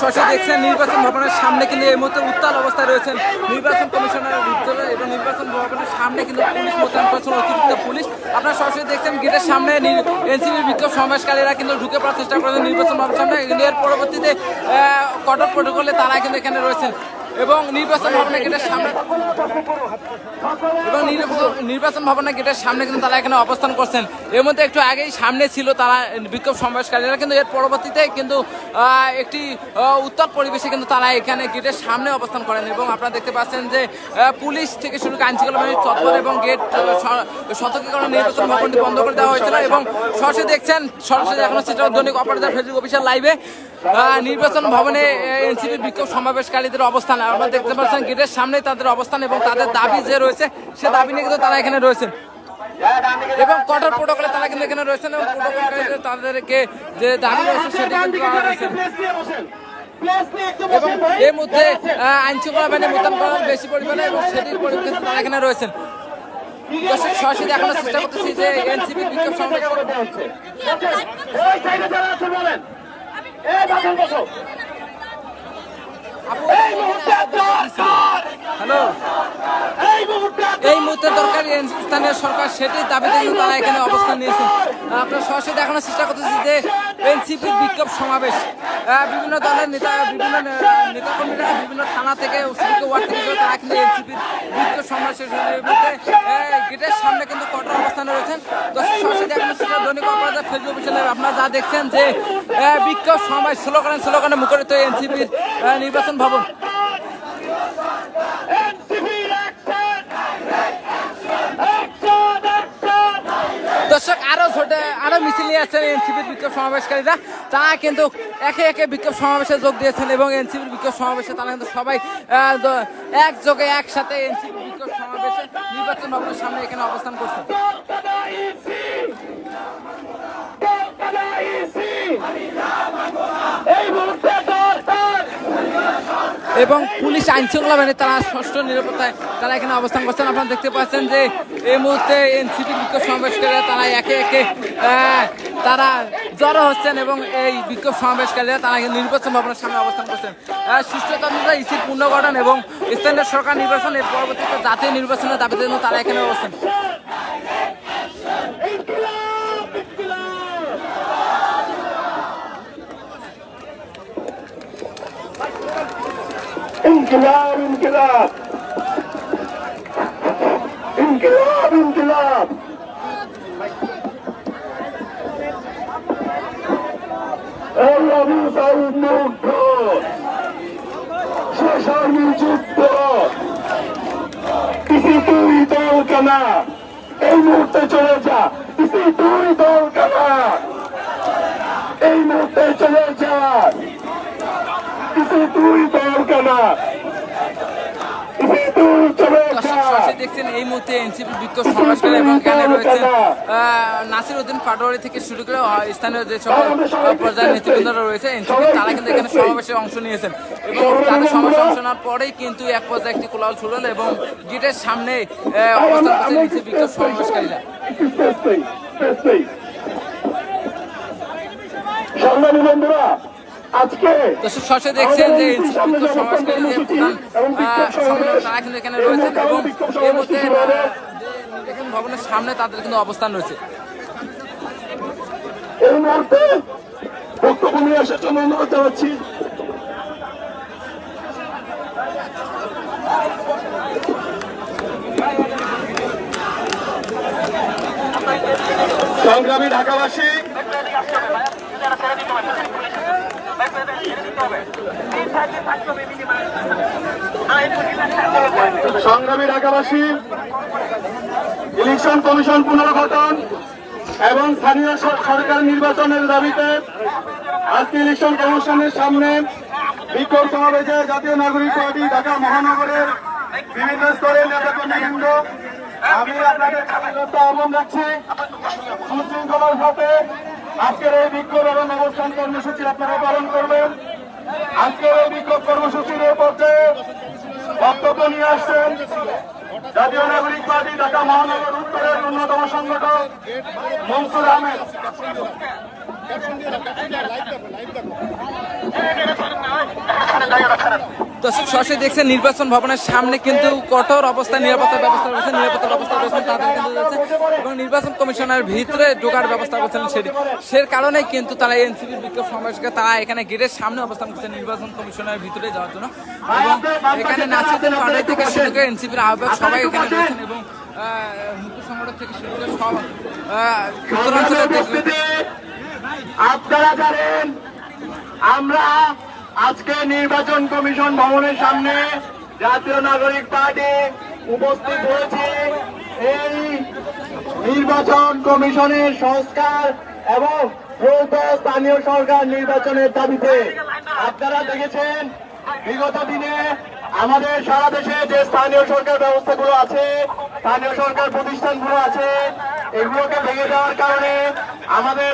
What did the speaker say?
সরাসরি দেখছেন নির্বাচন ভবনের সামনে কিন্তু এই মুহূর্তে উত্তাল অবস্থায় রয়েছেন নির্বাচন কমিশনারের ভিতরে এবং নির্বাচন ভবনের সামনে কিন্তু পুলিশ মোতায়েন করেছেন অতিরিক্ত পুলিশ। আপনারা সরাসরি দেখছেন গেটের সামনে এনসিপির বিক্ষোভ সমাবেশকারীরা কিন্তু ঢুকে পড়ার চেষ্টা করেছেন নির্বাচন ভবনের সামনে। এর পরবর্তীতে কঠোর প্রোটোকলে তারা কিন্তু এখানে রয়েছেন। এবং নির্বাচন ভবনের গেটের সামনে এবং নির্বাচন- ভবনের গেটের সামনে কিন্তু তারা এখানে অবস্থান করছেন। এর মধ্যে একটু আগেই সামনে ছিল তারা বিক্ষোভ সমাবেশকারীরা, কিন্তু এর পরবর্তীতে কিন্তু একটি উত্তর পরিবেশে কিন্তু তারা এখানে গেটের সামনে অবস্থান করেন এবং আপনারা দেখতে পাচ্ছেন যে পুলিশ থেকে শুরু করে আইনশৃঙ্খলা বাহিনীর তৎপর এবং গেট সতর্কীকরণ নির্বাচন ভবনটি বন্ধ করে দেওয়া হয়েছিল এবং সরাসরি দেখছেন, সরাসরি এখন সেটা দৈনিক অপারেটর ফেসবুক অফিসিয়াল লাইভে নির্বাচন ভবনে এনসিপি বিক্ষোভ সমাবেশকারীদের অবস্থান, আপনারা দেখতে পাচ্ছেন গেটের সামনে তাদের অবস্থান এবং তাদের দাবি যে রয়েছে, সে দাবি নিয়ে কিন্তু তারা এখানে রয়েছেন। এবং কঠোর প্রোটোকলে তারা কিন্তু এখানে রয়েছেন এবং প্রোটোকলকারীদের তাদেরকে যে দাবি রয়েছে, সেটি কিন্তু এবং এর মধ্যে আইন শৃঙ্খলা বাহিনী মোতায়েন করা বেশি পরিমাণে এবং সেটির পরিপ্রেক্ষিতে তারা এখানে রয়েছেন। দেখানোর চেষ্টা করতেছি যে এনসিপি বিক্ষোভ সমাবেশ হ্যালো। এই মুহূর্তে দরকারি। স্থানীয় সরকার সেটির দাবিতে কিন্তু তারা এখানে অবস্থান নিয়েছেন আপনারা সরাসরি দেখানোর চেষ্টা করতেছি যে এনসিপির বিক্ষোভ সমাবেশ। বিভিন্ন দলের নেতা বিভিন্ন নেতাকর্মীরা বিভিন্ন থানা থেকে ওয়ার্ড থেকে তারা কিন্তু এনসিপির বিক্ষোভ সমাবেশের গেটের সামনে কিন্তু কঠোর অবস্থানে রয়েছেন। দর্শক সরাসরি ফেসবুক অফিসিয়ালে আপনারা যা দেখছেন যে বিক্ষোভ সমাবেশ স্লোগানে স্লোগানে মুখরিত এনসিপির নির্বাচন ভবন। দর্শক আরও ছোটে আরও মিছিল নিয়ে আসছেন এনসিপির বিক্ষোভ সমাবেশকারীরা। তারা কিন্তু একে একে বিক্ষোভ সমাবেশে যোগ দিয়েছেন এবং এনসিপির বিক্ষোভ সমাবেশে তারা কিন্তু সবাই একযোগে একসাথে এনসিপির বিক্ষোভ সমাবেশে নির্বাচন ভবনের সামনে এখানে অবস্থান করছেন। এবং পুলিশ আইন শৃঙ্খলা বাহিনী তারা ষষ্ঠ নিরাপত্তায় তারা এখানে অবস্থান করছেন। আপনারা দেখতে পাচ্ছেন যে এই মুহূর্তে এনসিপি বিক্ষোভ সমাবেশকারীরা তারা একে একে তারা জড়ো হচ্ছেন এবং এই বিক্ষোভ সমাবেশকারীরা তারা নির্বাচন ভবনের সামনে অবস্থান করছেন। আহ, সুষ্ঠুতন্ত্রতা ইসির পুনর্গঠন এবং স্থানীয় সরকার নির্বাচন এর পরবর্তীতে জাতীয় নির্বাচনের দাবিতে তারা এখানে অবস্থান ইনকিলাব ইনকিলাব ইনকিলাব ইনকিলাব এই অভিযান মুগ্ধ শেষ হয়নি যুদ্ধ কিসি তুই দল কেনা এই মুহূর্তে চলে যা কিসি তুই দল কেনা এই মুহূর্তে চলে যা দল কেনা দেখছেন এই মুহূর্তে এনসিপি বিক্ষোভ এবং এখানে রয়েছেন নাসির উদ্দিন পাটোয়ারি থেকে শুরু করে স্থানীয় যে সকল পর্যায়ের নেতৃবৃন্দরা রয়েছে এনসিপি তারা কিন্তু এখানে সমাবেশে অংশ নিয়েছেন। এবং তাদের সমাবেশে অংশ নেওয়ার পরেই কিন্তু এক পর্যায়ে একটি কোলাহল শুরু হলো এবং গেটের সামনে অবস্থান করছে এনসিপি বিক্ষোভ সমাবেশকারীরা। সংগ্রামী বন্ধুরা আজকে দর্শক সরাসরি দেখছেন যে এনসিপি বিক্ষোভ সমাবেশকারী যে প্রধান সম্মেলন তারা কিন্তু এখানে রয়েছেন এবং এই মুহূর্তে নির্বাচন ভবনের সামনে তাদের কিন্তু অবস্থান রয়েছে। এই মুহূর্তে বক্তব্য নিয়ে আসার জন্য অনুরোধ জানাচ্ছি। সংগ্রামী ঢাকাবাসী সংগ্রামী ঢাকাবাসী, ইলেকশন কমিশন পুনর্গঠন এবং স্থানীয় সরকার নির্বাচনের দাবিতে আজকে ইলেকশন কমিশনের সামনে বিক্ষোভ সমাবেশে জাতীয় নাগরিক পার্টি ঢাকা মহানগরের বিভিন্ন স্তরের নেতাকর্মীবৃন্দ আমি আপনাদের আহ্বান রাখছি সুশৃঙ্খলার সাথে আজকের এই বিক্ষোভ এবং অবস্থান কর্মসূচি আপনারা পালন করবেন। আজকের এই বিক্ষোভ কর্মসূচির এই পর্যায়ে বক্তব্য নিয়ে আসছেন জাতীয় নাগরিক পার্টি ঢাকা মহানগর উত্তরের অন্যতম সংগঠক মনসুর আহমেদ। দর্শক সরাসরি দেখছেন নির্বাচন ভবনের সামনে কিন্তু কঠোর অবস্থায় নিরাপত্তা ব্যবস্থা রয়েছে নিরাপত্তা ব্যবস্থা রয়েছে তাদের কিন্তু রয়েছে। এবং নির্বাচন কমিশনের ভিতরে ঢোকার ব্যবস্থা করছেন সেটি। সে কারণে কিন্তু তারা এনসিপির বিক্ষোভ সমাবেশকে তারা এখানে গেটের সামনে অবস্থান করছে নির্বাচন কমিশনের ভিতরে যাওয়ার জন্য। এবং এখানে নাসিরুদ্দিন পাটোয়ারি থেকে শুরু করে এনসিপির আহ্বায়ক সবাই এখানে রয়েছেন এবং মুক্তি সংগঠন থেকে শুরু করে সব উত্তরাঞ্চলের আপনারা জানেন আমরা আজকে নির্বাচন কমিশন ভবনের সামনে জাতীয় নাগরিক পার্টি উপস্থিত হয়েছে। এই নির্বাচন কমিশনের সংস্কার এবং দ্রুত স্থানীয় সরকার নির্বাচনের দাবিতে আপনারা দেখেছেন, বিগত দিনে আমাদের সারা দেশে যে স্থানীয় সরকার ব্যবস্থাগুলো আছে, স্থানীয় সরকার প্রতিষ্ঠানগুলো আছে, এগুলোকে ভেঙে দেওয়ার কারণে আমাদের